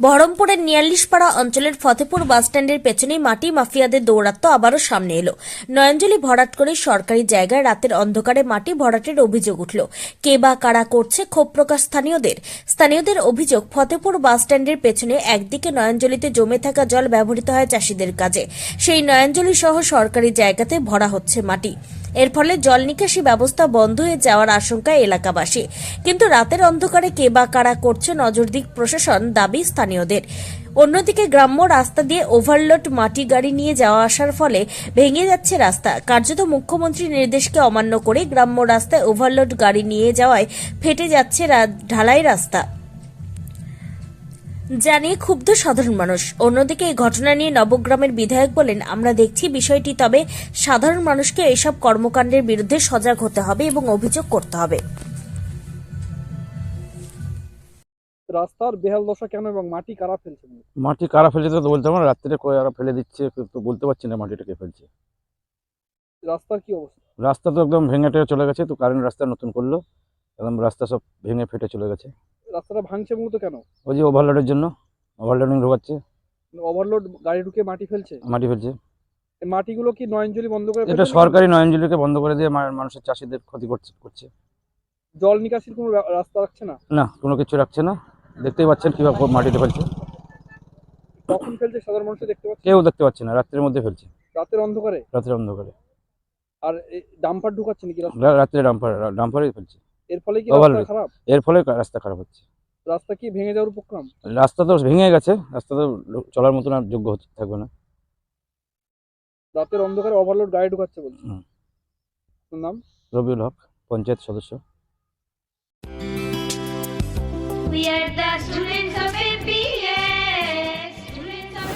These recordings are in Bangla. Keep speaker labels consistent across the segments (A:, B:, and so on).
A: বহরমপুরের নিয়াল্লিশপাড়া অঞ্চলের ফতেপুর বাসস্ট্যান্ডের পেছনেই মাটি মাফিয়াদের দৌরাত্ম্য আবারও সামনে এলো। নয়নজলি ভরাট করে সরকারি জায়গায় রাতের অন্ধকারে মাটি ভরাটের অভিযোগ উঠল। কে বা কারা করছে ক্ষোভ প্রকাশ স্থানীয়দের। স্থানীয়দের অভিযোগ, ফতেপুর বাসস্ট্যান্ডের পেছনে একদিকে নয়নজলিতে জমে থাকা জল ব্যবহৃত হয় চাষিদের কাজে। সেই নয়নজলি সহ সরকারি জায়গাতে ভরা হচ্ছে মাটি। এর ফলে জল নিকাশি ব্যবস্থা বন্ধ হয়ে যাওয়ার আশঙ্কায় এলাকাবাসী। কিন্তু রাতের অন্ধকারে কে বা কারা করছে নজর দিক প্রশাসন দাবি স্থানীয়দের। অন্যদিকে গ্রাম্য রাস্তা দিয়ে ওভারলোড মাটি গাড়ি নিয়ে যাওয়া আসার ফলে ভেঙে যাচ্ছে রাস্তা। কার্যত মুখ্যমন্ত্রীর নির্দেশকে অমান্য করে গ্রাম্য রাস্তায় ওভারলোড গাড়ি নিয়ে যাওয়ায় ফেটে যাচ্ছে ঢালাই রাস্তা। জানিয়ে ক্ষুব্ধ সাধারণ মানুষ। অন্যদিকে এই ঘটনা নিয়ে নবগ্রামের বিধায়ক বলেন আমরা দেখছি বিষয়টি তবে সাধারণ মানুষকে এসব কর্মকাণ্ডের বিরুদ্ধে সজাগ হতে হবে এবং অভিযোগ করতে হবে।
B: রাস্তার বেহাল দশা কেন এবং মাটি কারা ফেলছে
C: মাটি কারা ফেলছে তো বলতে পারব রাত্রে কই আর ফেলে দিচ্ছে তো বলতে পারছি না মাটিটা কে ফেলছে।
B: রাস্তার কি অবস্থা?
C: রাস্তা তো একদম ভেঙে টেঙে চলে গেছে তো কারেন্ট রাস্তা নতুন করল। একদম রাস্তা সব ভেঙে ফেটে চলে গেছে।
B: রাস্তাটা ভাঙছে মূলত কেন?
C: ওই যে ওভারলোডের জন্য ওভারলোডিং ঢোকাচ্ছে।
B: ওভারলোড গাড়ি ঢুকে মাটি ফেলছে?
C: মাটি ফেলছে।
B: এই মাটিগুলো কি নয়নজলি বন্ধ করে
C: এটা? সরকারি নয়নজলিকে বন্ধ করে দিয়ে মানুষের চাষিদের ক্ষতি করছে করছে।
B: জল নিকাশির কোনো রাস্তা রাখছে না?
C: না কোনো কিছু রাখছে না। দেখতেই পাচ্ছেন কীভাবে মাটিতে ফেলছে।
B: কখন ফেলছে সাধারণ মানুষ দেখতে পাচ্ছে
C: কেউ দেখতে পাচ্ছে না রাত্রের মধ্যে ফেলছে।
B: রাতের অন্ধকারে?
C: রাতের অন্ধকারে।
B: আর এই ডাম্পার ঢুকাচ্ছে নাকি
C: রাত্রে ডাম্পার ডাম্পারেই ফেলছে।
B: এর ফলে কি। রাস্তা খারাপ
C: এর ফলে রাস্তা খারাপ হচ্ছে
B: রাস্তা কি ভেঙে যাওয়ার উপক্রম
C: রাস্তা তো ভেঙে গেছে রাস্তা তো চলার মতন আর যোগ্য হচ্ছে থাকবে না
B: রাতের অন্ধকারে ওভারলোড গাড়ি ঢুকাচ্ছে বলছে। তোর নাম
C: রবিউল হক পঞ্চায়েত সদস্য.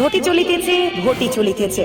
D: ঘটি চলিতেছে ঘটি চলিতেছে.